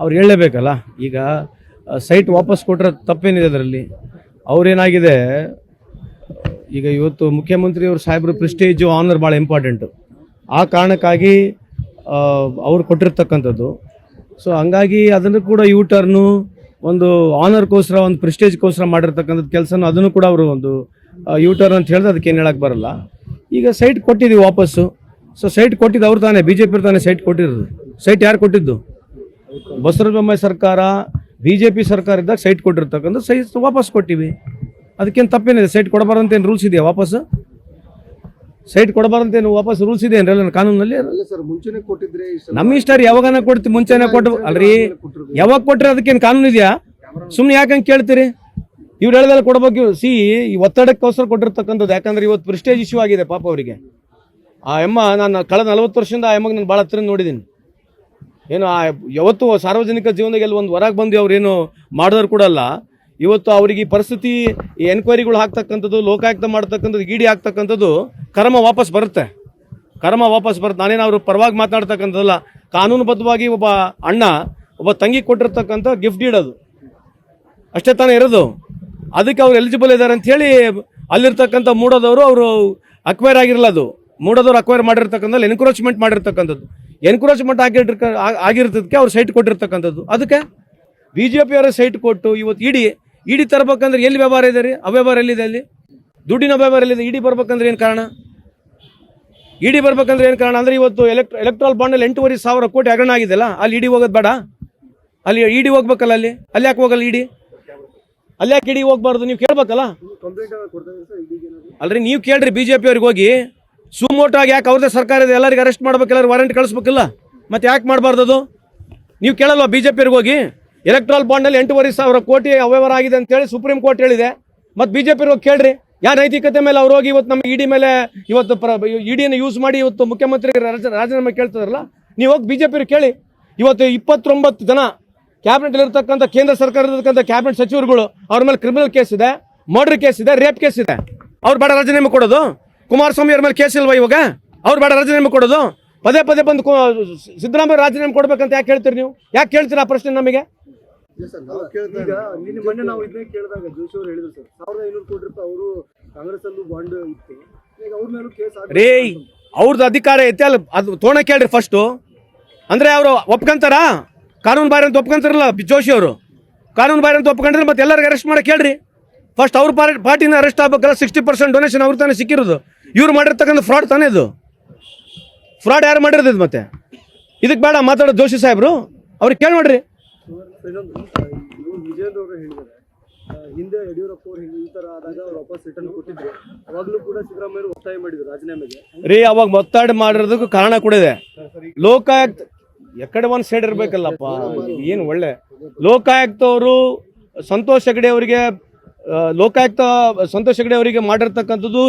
ಅವ್ರು ಹೇಳಲೇಬೇಕಲ್ಲ? ಈಗ ಸೈಟ್ ವಾಪಸ್ ಕೊಟ್ಟರೆ ತಪ್ಪೇನಿದೆ ಅದರಲ್ಲಿ. ಅವ್ರೇನಾಗಿದೆ, ಈಗ ಇವತ್ತು ಮುಖ್ಯಮಂತ್ರಿ ಅವರು ಸಾಹೇಬ್ರ ಪ್ರಿಸ್ಟೇಜು ಆನರ್ ಭಾಳ ಇಂಪಾರ್ಟೆಂಟು ಆ ಕಾರಣಕ್ಕಾಗಿ ಅವ್ರು ಕೊಟ್ಟಿರ್ತಕ್ಕಂಥದ್ದು. ಸೊ ಹಂಗಾಗಿ ಅದನ್ನು ಕೂಡ ಯೂ ಟರ್ನು ಒಂದು ಆನರ್ಗೋಸ್ಕರ ಒಂದು ಪ್ರೆಸ್ಟೇಜ್ಗೋಸ್ಕರ ಮಾಡಿರ್ತಕ್ಕಂಥದ್ದು ಕೆಲಸನೂ ಅದನ್ನು ಕೂಡ ಅವರು ಒಂದು ಯೂ ಟರ್ನ್ ಅಂತ ಹೇಳಿದ್ರೆ ಅದಕ್ಕೆ ಏನು ಹೇಳಕ್ಕೆ ಬರಲ್ಲ. ಈಗ ಸೈಟ್ ಕೊಟ್ಟಿದ್ದೀವಿ ವಾಪಸ್ಸು. ಸೊ ಸೈಟ್ ಕೊಟ್ಟಿದ್ದು ಅವ್ರು ತಾನೇ ಬಿ ಜೆ ಪಿ ತಾನೇ ಸೈಟ್ ಕೊಟ್ಟಿರೋದು. ಸೈಟ್ ಯಾರು ಕೊಟ್ಟಿದ್ದು? ಬಸವರಾಜ ಸರ್ಕಾರ ಬಿ ಜೆ ಪಿ ಸರ್ಕಾರ ಇದ್ದಾಗ ಸೈಟ್ ಕೊಟ್ಟಿರ್ತಕ್ಕಂಥ ಸೈಟ್ ವಾಪಸ್ ಕೊಟ್ಟಿವಿ. ಅದಕ್ಕೇನು ತಪ್ಪೇನಿದೆ ಸೈಟ್ ಕೊಡಬಾರ್ದಂತ ಏನು ರೂಲ್ಸ್ ಇದೆಯಾ ವಾಪಸ್? ಸೈಟ್ ಕೊಡಬಾರ್ದಂತ ಏನು ವಾಪಸ್ ರೂಲ್ಸ್ ಇದೆ ಏನ್ರಲ್ಲ ಕಾನೂನಲ್ಲಿ ನಮ್ಮ ಇಷ್ಟ ರೀ ಯಾವಾಗನ ಕೊಡ್ತೀವಿ ಮುಂಚೆನೆ ಕೊಟ್ಟು ಅಲ್ರಿ ಯಾವಾಗ ಕೊಟ್ಟರೆ ಅದಕ್ಕೇನು ಕಾನೂನು ಇದೆಯಾ? ಸುಮ್ಮನೆ ಯಾಕಂಗೆ ಕೇಳ್ತೀರಿ? ಇವ್ರು ಹೇಳ್ದಲ್ಲ ಕೊಡ್ಬೇಕು. ಸಿ ಈ ಒತ್ತಡಕ್ಕೋಸ್ಕರ ಕೊಟ್ಟಿರ್ತಕ್ಕಂಥದ್ದು ಯಾಕಂದ್ರೆ ಇವತ್ತು ಪ್ರಿಸ್ಟೇಜ್ ಇಶ್ಯೂ ಆಗಿದೆ ಪಾಪ ಅವರಿಗೆ. ಆ ಎಮ್ಮ ನಾನು ಕಳೆದ ನಲವತ್ತು ವರ್ಷದಿಂದ ಆ ಎಮ್ಮಗೆ ನಾನು ಭಾಳ ಹತ್ರ ನೋಡಿದ್ದೀನಿ. ಏನು ಆ ಯಾವತ್ತು ಸಾರ್ವಜನಿಕ ಜೀವನದಾಗ ಎಲ್ಲಿ ಒಂದು ಹೊರಗೆ ಬಂದು ಅವ್ರೇನು ಮಾಡಿದ್ರು ಕೂಡ ಅಲ್ಲ. ಇವತ್ತು ಅವರಿಗೆ ಪರಿಸ್ಥಿತಿ ಎನ್ಕ್ವೈರಿಗಳು ಹಾಕ್ತಕ್ಕಂಥದ್ದು ಲೋಕಾಯುಕ್ತ ಮಾಡ್ತಕ್ಕಂಥದ್ದು ಇಡಿ ಹಾಕ್ತಕ್ಕಂಥದ್ದು ಕರ್ಮ ವಾಪಸ್ ಬರುತ್ತೆ. ಕರ್ಮ ವಾಪಸ್ ಬರುತ್ತೆ. ನಾನೇನು ಅವರು ಪರವಾಗಿ ಮಾತನಾಡ್ತಕ್ಕಂಥದ್ದಲ್ಲ. ಕಾನೂನುಬದ್ಧವಾಗಿ ಒಬ್ಬ ಅಣ್ಣ, ಒಬ್ಬ ತಂಗಿ ಕೊಟ್ಟಿರ್ತಕ್ಕಂಥ ಗಿಫ್ಟ್ ಇಡೋದು ಅಷ್ಟೇ ತಾನೇ ಇರೋದು. ಅದಕ್ಕೆ ಅವ್ರು ಎಲಿಜಿಬಲ್ ಇದ್ದಾರೆ ಅಂತ ಹೇಳಿ ಅಲ್ಲಿರ್ತಕ್ಕಂಥ ಮೂಡೋದವರು ಅವರು ಅಕ್ವೈರ್ ಆಗಿರಲ್ಲ ಅದು. ಮೂಡೋದವ್ರು ಅಕ್ವೈರ್ ಮಾಡಿರ್ತಕ್ಕಂಥದ್ದು ಎನ್ಕ್ರೋಚ್ಮೆಂಟ್ ಮಾಡಿರ್ತಕ್ಕಂಥದ್ದು. ಎನ್ಕ್ರೋಚ್ಮೆಂಟ್ ಆಗಿರ್ತ ಆಗಿರ್ತದಕ್ಕೆ ಅವ್ರು ಸೈಟ್ ಕೊಟ್ಟಿರ್ತಕ್ಕಂಥದ್ದು. ಅದಕ್ಕೆ ಬಿ ಜೆ ಪಿಯವರ ಸೈಟ್ ಕೊಟ್ಟು ಇವತ್ತು ಇಡಿ ಇಡಿ ತರಬೇಕಂದ್ರೆ ಎಲ್ಲಿ ವ್ಯವಹಾರ ಇದೆ ರೀ? ಅವ್ಯವಹಾರ ಎಲ್ಲಿದೆ ಅಲ್ಲಿ? ದುಡ್ಡಿನ ವ್ಯವಹಾರ ಎಲ್ಲಿದೆ? ಇಡಿ ಬರ್ಬೇಕಂದ್ರೆ ಏನು ಕಾರಣ? ಇಡಿ ಬರ್ಬೇಕಂದ್ರೆ ಏನು ಕಾರಣ? ಅಂದ್ರೆ ಇವತ್ತು ಎಲೆಕ್ಟ್ ಎಲೆಕ್ಟ್ರಾಲ್ ಬಾಂಡಲ್ಲಿ ಎಂಟೂವರೆ ಸಾವಿರ ಕೋಟಿ ಹಗರಣ ಆಗಿದೆಲ್ಲ ಅಲ್ಲಿ ಇಡಿ ಹೋಗೋದು ಬೇಡ? ಅಲ್ಲಿ ಇಡಿ ಹೋಗ್ಬೇಕಲ್ಲ ಅಲ್ಲಿ? ಅಲ್ಲಿ ಯಾಕೆ ಹೋಗಲ್ಲ ಇಡಿ? ಅಲ್ಲಿ ಯಾಕೆ ಇಡಿ ಹೋಗ್ಬಾರ್ದು? ನೀವು ಕೇಳ್ಬೇಕಲ್ಲ? ಅಲ್ರಿ, ನೀವು ಕೇಳ್ರಿ ಬಿ ಜೆ ಪಿ ಅವ್ರಿಗೆ ಹೋಗಿ. ಸುಮೋಟಾಗಿ ಯಾಕೆ ಅವ್ರದೇ ಸರ್ಕಾರ ಇದೆ? ಎಲ್ಲರಿಗೆ ಅರೆಸ್ಟ್ ಮಾಡ್ಬೇಕು ಎಲ್ಲರೂ ವಾರಂಟ್ ಕಳಿಸ್ಬೇಕಿಲ್ಲ? ಮತ್ತೆ ಯಾಕೆ ಮಾಡಬಾರ್ದು ನೀವು ಕೇಳಲ್ವಾ ಬಿ ಜೆ ಪಿರ್ಗೆ ಹೋಗಿ ಎಲೆಕ್ಟ್ರಾಲ್ ಬಾಂಡಲ್ಲಿ ಎಂಟೂವರೆ ಸಾವಿರ ಕೋಟಿ ಅವ್ಯವಹಾರ ಆಗಿದೆ ಅಂತೇಳಿ ಸುಪ್ರೀಂ ಕೋರ್ಟ್ ಹೇಳಿದೆ. ಮತ್ತು ಬಿ ಜೆ ಪಿರ್ಗೆ ಹೋಗಿ ಕೇಳ್ರಿ. ಯಾ ನೈತಿಕತೆ ಮೇಲೆ ಅವ್ರು ಹೋಗಿ ಇವತ್ತು ನಮ್ಮ ಇಡಿ ಮೇಲೆ ಇವತ್ತು ಪ್ರ ಇಡಿಯನ್ನು ಯೂಸ್ ಮಾಡಿ ಇವತ್ತು ಮುಖ್ಯಮಂತ್ರಿ ರಾಜ- ರಾಜೀನಾಮೆ ಕೇಳ್ತಾರಲ್ಲ ನೀವು ಹೋಗಿ ಬಿ ಜೆ ಪಿರ್ ಕೇಳಿ. ಇವತ್ತು ಇಪ್ಪತ್ತೊಂಬತ್ತು ಜನ ಕ್ಯಾಬಿನೆಟ್ ಇರತಕ್ಕಂಥ ಕೇಂದ್ರ ಇರತಕ್ಕಂಥ ಕ್ಯಾಬಿನೆಟ್ ಸಚಿವರುಗಳು ಅವ್ರ ಮೇಲೆ ಕ್ರಿಮಿನಲ್ ಕೇಸ್ ಇದೆ ಮರ್ಡರ್ ಕೇಸ್ ಇದೆ ರೇಪ್ ಕೇಸ್ ಇದೆ. ಅವ್ರು ಬೇಡ ರಾಜೀನಾಮೆ ಕೊಡೋದು. ಕುಮಾರಸ್ವಾಮಿ ಅವ್ರ ಮೇಲೆ ಕೇಸ್ ಇಲ್ವಾ ಇವಾಗ? ಅವ್ರು ಬೇಡ ರಾಜೀನಾಮೆ ಕೊಡೋದು. ಪದೇ ಪದೇ ಬಂದು ಸಿದ್ದರಾಮಯ್ಯ ರಾಜೀನಾಮೆ ಕೊಡ್ಬೇಕಂತ ಯಾಕೆ ಹೇಳ್ತೀರಿ ನೀವು? ಯಾಕೆ ಕೇಳ್ತೀರಾ ಆ ಪ್ರಶ್ನೆ ನಮಗೆ? ಇಲ್ಲ ಸರ್ ನಾವು ಕೇಳ್ತಾ ಈಗ ನಿನ್ನೆ ಮೊನ್ನೆ ನಾವು ಇದನ್ನೇ ಕೇಳಿದಾಗ ಜೋಶಿ ಅವರು ಹೇಳಿದ್ರು ಸರ್. ಸಾವಿರದ ಐನೂರು ಕೋಟಿ ರೂಪಾಯಿ ಅವರು ಕಾಂಗ್ರೆಸ್ ಅಲ್ಲೂ ಬಾಂಡ್ ಇತ್ತು. ಈಗ ಅವ್ರ ಮೇಲೂ ಕೇಸ್ ರೇ ಅವ್ರದ್ದು ಅಧಿಕಾರ ಐತೆ ಅಲ್ಲ ಅದು ತೋಣ ಕೇಳ್ರಿ ಫಸ್ಟು ಅಂದ್ರೆ ಅವರು ಒಪ್ಕೊಂತಾರ? ಕಾನೂನು ಬಾರಿ ಅಂತ ಒಪ್ಕೊಂತಾರಲ್ಲ ಜೋಶಿ ಅವರು. ಕಾನೂನು ಬಾರಿ ಅಂತ ಒಪ್ಕೊಂಡ್ರೆ ಮತ್ತೆ ಎಲ್ಲರಿಗೂ ಅರೆಸ್ಟ್ ಮಾಡಕ್ಕೆ ಕೇಳ್ರಿ. ಫಸ್ಟ್ ಅವ್ರ ಪಾರ್ಟಿ ಪಾರ್ಟಿನ ಅರೆಸ್ಟ್ ಆಗ್ಬೇಕಲ್ಲ ಸಿಕ್ಸ್ಟಿ ಪರ್ಸೆಂಟ್ ಡೊನೇಷನ್ ಅವ್ರ ತಾನೇ ಸಿಕ್ಕಿರೋದು. ಇವ್ರು ಮಾಡಿರ್ತಕ್ಕಂಥ ಫ್ರಾಡ್ ತಾನೇ ಇದು? ಫ್ರಾಡ್ ಯಾರು ಮಾಡಿರೋದು ಇದು ಮತ್ತೆ? ಇದಕ್ಕೆ ಬೇಡ, ಮಾತಾಡೋ ಜೋಶಿ ಸಾಹೇಬ್ರು, ಅವ್ರಿಗೆ ಕೇಳಿ ನೋಡ್ರಿ. ಹಿಂದೆ ತರ ಆದಾಗ ವಾಪಸ್ ರಿಟರ್ನ್ ಕೊಟ್ಟಿದ್ರು ಅವಾಗಲೂ ಕೂಡ ಸಿದ್ದರಾಮಯ್ಯ ಒತ್ತಾಯ ಮಾಡಿದ್ರು ರಾಜೀನಾಮೆಗೆ ರೀ, ಅವಾಗ ಒತ್ತಡ ಮಾಡಿರೋದಕ್ಕೂ ಕಾರಣ ಕೂಡ ಇದೆ. ಲೋಕಾಯುಕ್ತ, ಎಕಡೆ ಒಂದು ಸೈಡ್ ಇರಬೇಕಲ್ಲಪ್ಪ, ಏನು ಒಳ್ಳೆ. ಲೋಕಾಯುಕ್ತ ಅವರು ಸಂತೋಷ್ ಹೆಗಡೆ ಅವರಿಗೆ ಲೋಕಾಯುಕ್ತ ಸಂತೋಷ್ ಹೆಗಡೆ ಅವರಿಗೆ ಮಾಡಿರ್ತಕ್ಕಂಥದ್ದು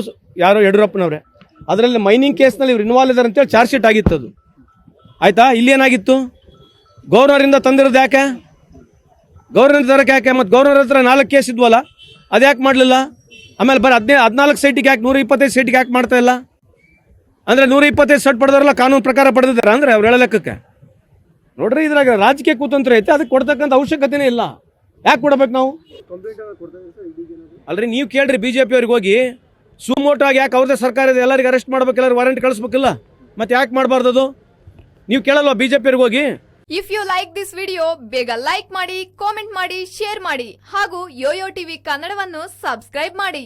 ಯಾರೋ ಯಡಿಯೂರಪ್ಪನವ್ರೆ. ಅದರಲ್ಲಿ ಮೈನಿಂಗ್ ಕೇಸ್ನಲ್ಲಿ ಇವ್ರು ಇನ್ವಾಲ್ವ್ ಇದ್ದಾರೆ ಅಂತೇಳಿ ಚಾರ್ಜ್ ಶೀಟ್ ಆಗಿತ್ತು ಅದು. ಆಯ್ತಾ? ಇಲ್ಲಿ ಏನಾಗಿತ್ತು? ಗೌರ್ನರಿಂದ ತಂದಿರೋದು ಯಾಕೆ? ಗೌರ್ನರ್ ತರಕ್ಕೆ ಯಾಕೆ? ಮತ್ತು ಗೌರ್ನರ್ ಹತ್ರ ನಾಲ್ಕು ಕೇಸ್ ಇದ್ವಲ್ಲ, ಅದು ಯಾಕೆ ಮಾಡಲಿಲ್ಲ? ಆಮೇಲೆ ಬರೀ ಹದಿನೈದು ಹದಿನಾಲ್ಕು ಸೈಟಿಗೆ ಯಾಕೆ ನೂರ ಇಪ್ಪತ್ತೈದು ಸೈಟಿಗೆ ಯಾಕೆ ಮಾಡ್ತಾ ಇಲ್ಲ? ಅಂದ್ರೆ ನೂರ ಇಪ್ಪತ್ತೈದು ಸೆಟ್ ಪಡೆದವರಲ್ಲ ಕಾನೂನು ಪ್ರಕಾರ ಪಡೆದಿದ್ದಾರೆ? ಅಂದ್ರೆ ಅವ್ರು ಹೇಳೋ ಲೆಕ್ಕಕ್ಕೆ. ನೋಡ್ರಿ ಇದ್ರಾಗ ರಾಜಕೀಯ ಕುತಂತ್ರ ಐತೆ, ಅದಕ್ಕೆ ಕೊಡ್ತಕ್ಕಂಥ ಅವಶ್ಯಕತೆನೇ ಇಲ್ಲ. ಯಾಕೆ ಕೊಡ್ಬೇಕು ನಾವು? ಅಲ್ರಿ, ನೀವು ಕೇಳ್ರಿ ಬಿ ಜೆ ಅವ್ರಿಗೆ ಹೋಗಿ. ಸುಮೋಟಾಗಿ ಯಾಕೆ ಅವ್ರದ್ದೇ ಸರ್ಕಾರ ಇದೆ, ಎಲ್ಲರಿಗೆ ಅರೆಸ್ಟ್ ಮಾಡ್ಬೇಕು ಎಲ್ಲರೂ ವಾರಂಟ್ ಕಳಿಸ್ಬೇಕಿಲ್ಲ? ಮತ್ತೆ ಯಾಕೆ ಮಾಡಬಾರ್ದು ಅದು? ನೀವು ಕೇಳಲ್ವಾ ಬಿ ಜೆ ಅವ್ರಿಗೆ ಹೋಗಿ? If you like this video ಬೇಗ ಲೈಕ್ ಮಾಡಿ ಕಾಮೆಂಟ್ ಮಾಡಿ ಶೇರ್ ಮಾಡಿ, ಹಾಗೂ ಯೋಯೋ ಟಿವಿ ಕನ್ನಡವನ್ನು ಸಬ್ಸ್ಕ್ರೈಬ್ ಮಾಡಿ.